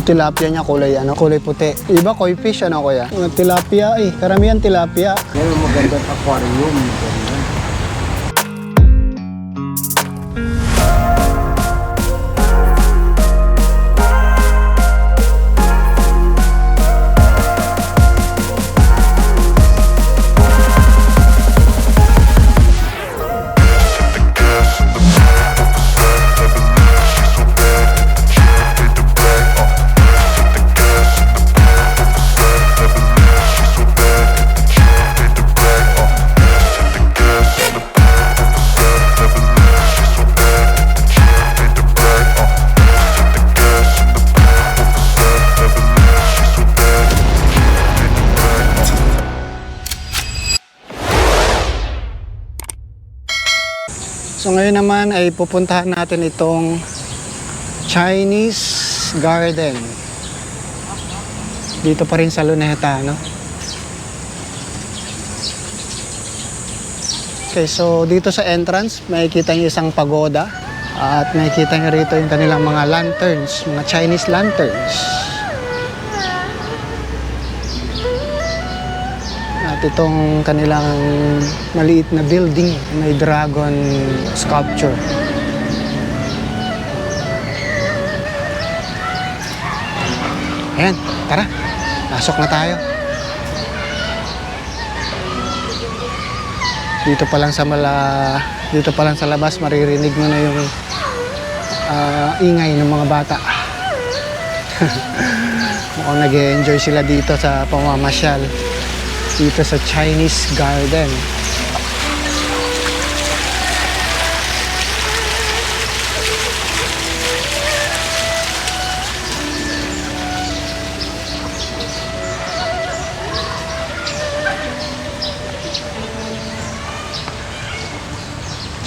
Tilapia niya kulay ano, kulay puti. Iba koi fish ano kuya? Tilapia eh, karamihan tilapia. Meron magandang aquarium. So ngayon naman ay pupuntahan natin itong Chinese Garden. Dito pa rin sa Luneta, no? Okay, so dito sa entrance, makikita niyo isang pagoda at makikita niyo rito yung kanilang mga lanterns, mga Chinese lanterns. Itong kanilang maliit na building, may dragon sculpture. Ayan, tara. Pasok na tayo. Dito pa lang sa mala dito pa lang sa labas maririnig mo na yung ah, ingay ng mga bata. Mukhang nag enjoy sila dito sa pamamasyal dito sa Chinese Garden.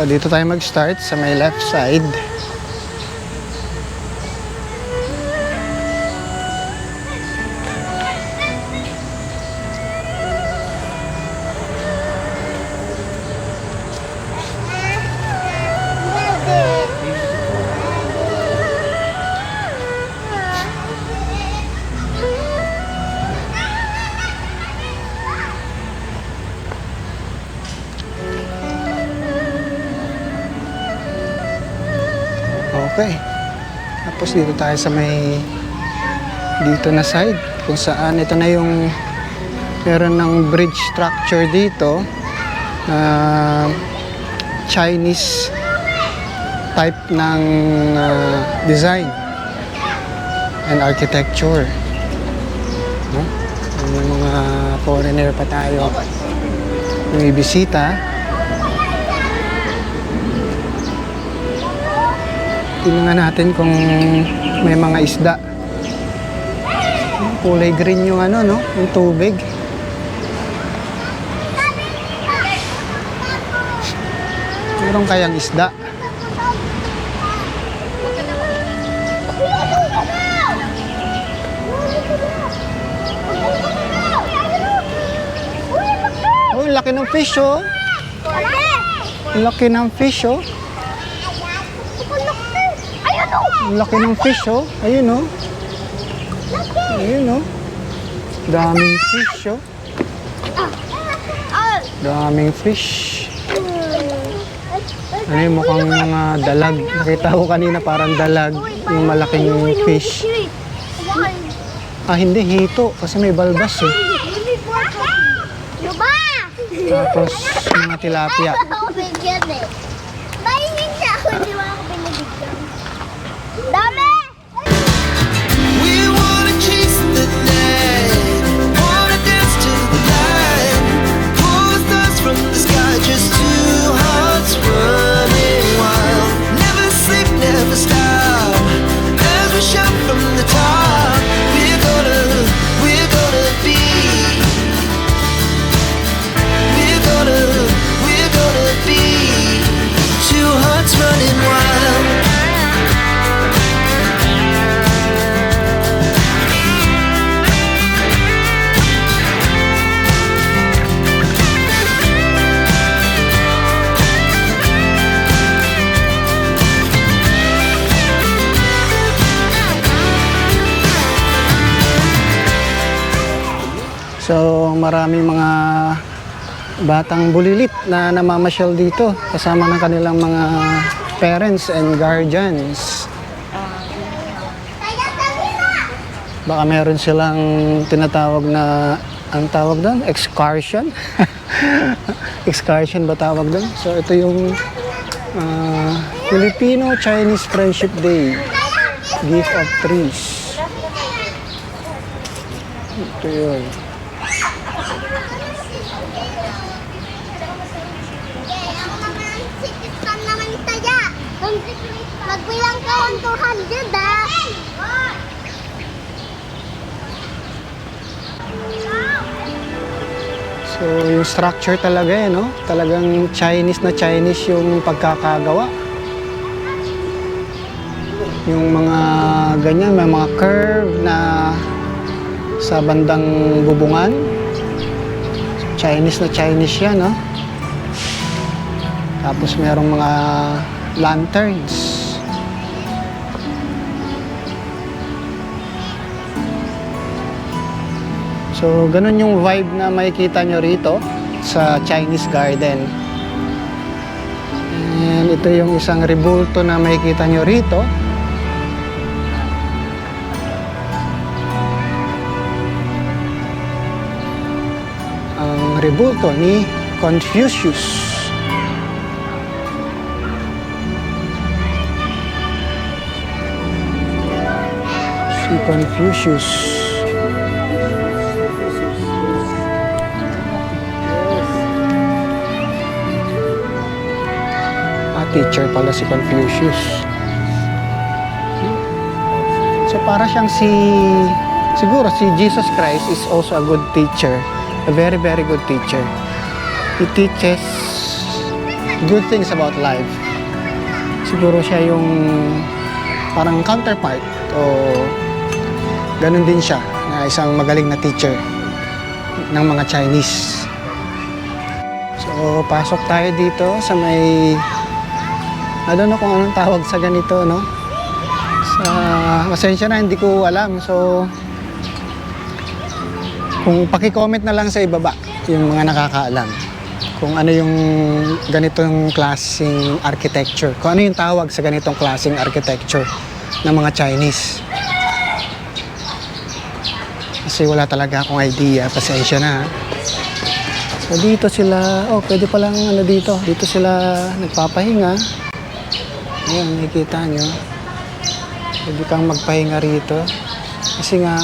So dito tayo mag-start sa may left side. Tapos dito tayo sa may dito na side kung saan ito na yung meron ng bridge structure dito na Chinese type ng ah, design and architecture. No? Yung mga foreigner pa tayo may bisita. Tingnan natin kung may mga isda. Kulay green yung ano, no? Yung tubig. Meron kayang isda. Oh, laki ng fish, oh. Laki ng fish, oh. Ang laki ng fish, oh. Ayun, oh. Ayun, oh. Daming fish, oh. Daming fish. Ano yung mukhang mga dalag. Nakita ko kanina parang dalag. Yung malaking fish. Ah, hindi. Hito. Kasi may balbas, eh. Tapos, mga tilapia. maraming mga batang bulilit na namamasyal dito kasama ng kanilang mga parents and guardians. Baka meron silang tinatawag na ang tawag doon, excursion. excursion ba tawag doon? So ito yung ah, Filipino-Chinese Friendship Day. Gift of Trees. Ito yun. Okay, ako naman si Tristan naman taya. Magbilang ka 1 to 100 ah. So yung structure talaga eh, no? Talagang Chinese na Chinese yung pagkakagawa. Yung mga ganyan, may mga curve na sa bandang bubungan. Chinese na Chinese yan, no? Tapos merong mga lanterns. So, ganun yung vibe na makikita nyo rito sa Chinese Garden. And ito yung isang rebulto na makikita nyo rito. Ang rebulto ni Confucius. Si Confucius. Teacher pala si Confucius. So para siyang si siguro si Jesus Christ is also a good teacher, a very very good teacher. He teaches good things about life. Siguro siya yung parang counterpart o ganun din siya na isang magaling na teacher ng mga Chinese. So, pasok tayo dito sa may I don't know kung anong tawag sa ganito, no? Sa pasensya na, hindi ko alam. So, kung paki-comment na lang sa ibaba yung mga nakakaalam kung ano yung ganitong klaseng architecture. Kung ano yung tawag sa ganitong klaseng architecture ng mga Chinese. Kasi wala talaga akong idea. Pasensya na. So dito sila, oh pwede palang ano dito, dito sila nagpapahinga. Ayan, nakikita nyo. Pwede kang magpahinga rito. Kasi nga,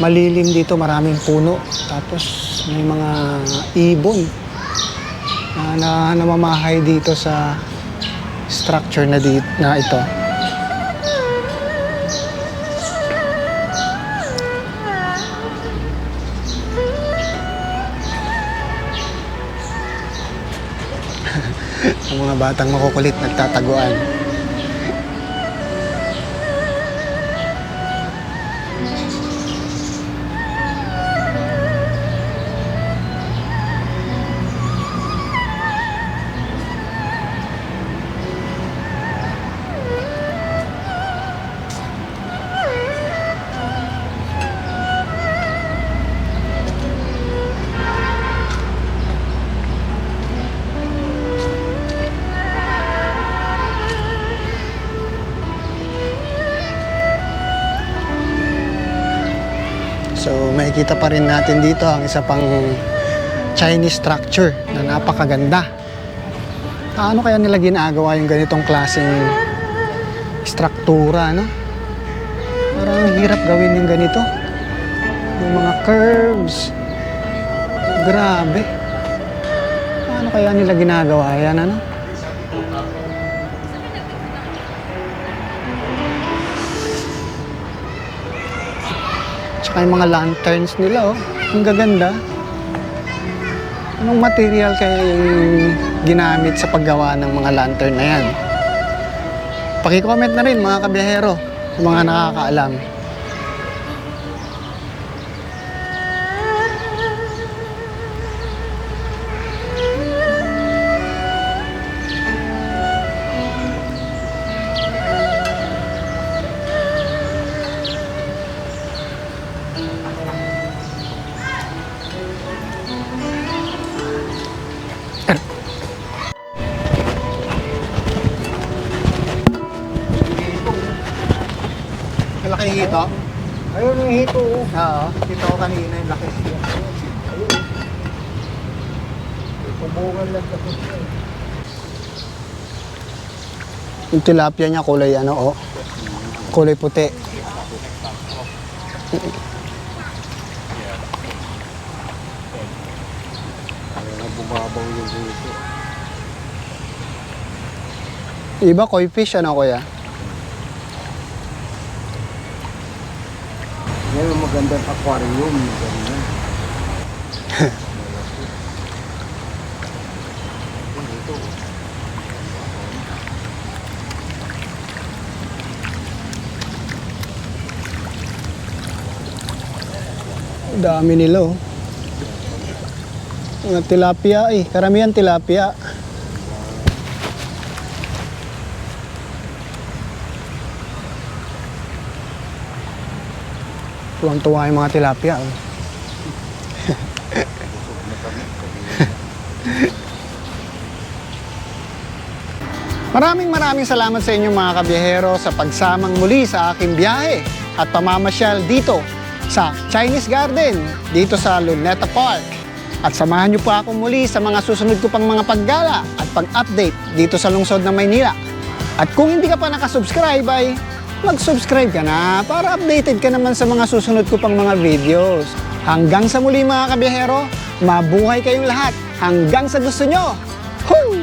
malilim dito, maraming puno. Tapos may mga ibon na, na namamahay dito sa structure na, dito, na ito. Ang mga batang makukulit nagtataguan. Makikita pa rin natin dito ang isa pang Chinese structure na napakaganda. Paano kaya nila ginagawa yung ganitong klaseng struktura, no? Parang ang hirap gawin yung ganito. Yung mga curves. Grabe. Paano kaya nila ginagawa yan, ano? Tsaka yung mga lanterns nila, oh. Ang gaganda. Anong material kaya yung ginamit sa paggawa ng mga lantern na yan? Paki-comment na rin mga kabiyahero, mga nakakaalam. Ayun yung hito. Oo. Hito ko kanina yung laki. Tubungan lang tapos yun. Yung tilapia niya kulay ano oh. Kulay puti. Bumabaw yung hito. Iba koi fish ano kuya? Yan ang magandang aquarium. Ganyan. Dami nila oh. Mga tilapia eh. Karamihan tilapia. Tuwang-tuwa yung mga tilapia. Oh. Maraming maraming salamat sa inyo mga kabiyahero sa pagsamang muli sa aking biyahe at pamamasyal dito sa Chinese Garden dito sa Luneta Park. At samahan niyo po ako muli sa mga susunod ko pang mga paggala at pag-update dito sa lungsod ng Maynila. At kung hindi ka pa nakasubscribe ay mag-subscribe ka na para updated ka naman sa mga susunod ko pang mga videos. Hanggang sa muli mga kabiyahero, mabuhay kayong lahat hanggang sa gusto nyo. Hoo!